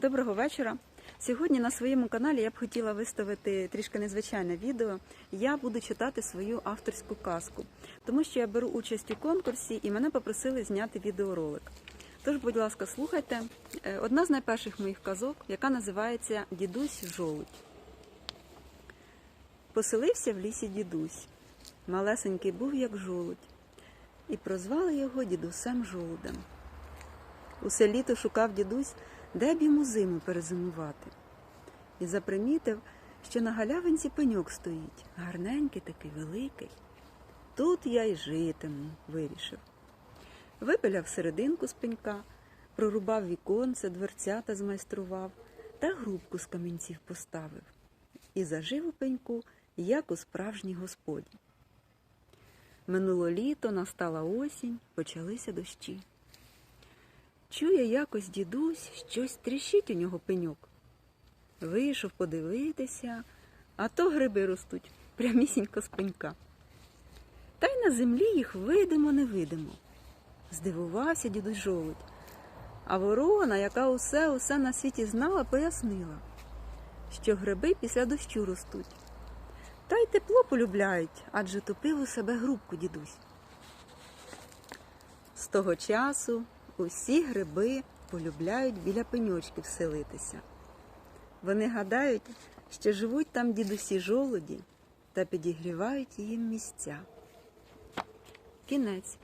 Доброго вечора. Сьогодні на своєму каналі я б хотіла виставити трішки незвичайне відео. Я буду читати свою авторську казку, тому що я беру участь у конкурсі і мене попросили зняти відеоролик. Тож, будь ласка, слухайте. Е, Одна з найперших моїх казок, яка називається Дідусь жолудь. Поселився в лісі дідусь. Малесенький був, як жолудь, і прозвали його дідусем жолудем. Усе літо шукав дідусь, де б йому зиму перезимувати. І запримітив, що на галявинці пеньок стоїть, гарненький такий великий. Тут я й житиму, вирішив. Випиляв серединку з пенька, прорубав віконце, дверцята змайстрував та грубку з камінців поставив. І зажив у пеньку, як у справжній господі. Минуло літо, настала осінь, почалися дощі. Чує якось дідусь, щось тріщить у нього пеньок. Вийшов подивитися, а то гриби ростуть прямісінько з пенька. Та й на землі їх видимо, невидимо. Здивувався дідусь жолудь. А ворона, яка усе усе на світі знала, пояснила, що гриби після дощу ростуть. Та й тепло полюбляють, адже топив у себе грубку дідусь. З того часу усі гриби полюбляють біля пеньочків селитися. Вони гадають, що живуть там дідусі жолуді та підігрівають їм місця. Кінець.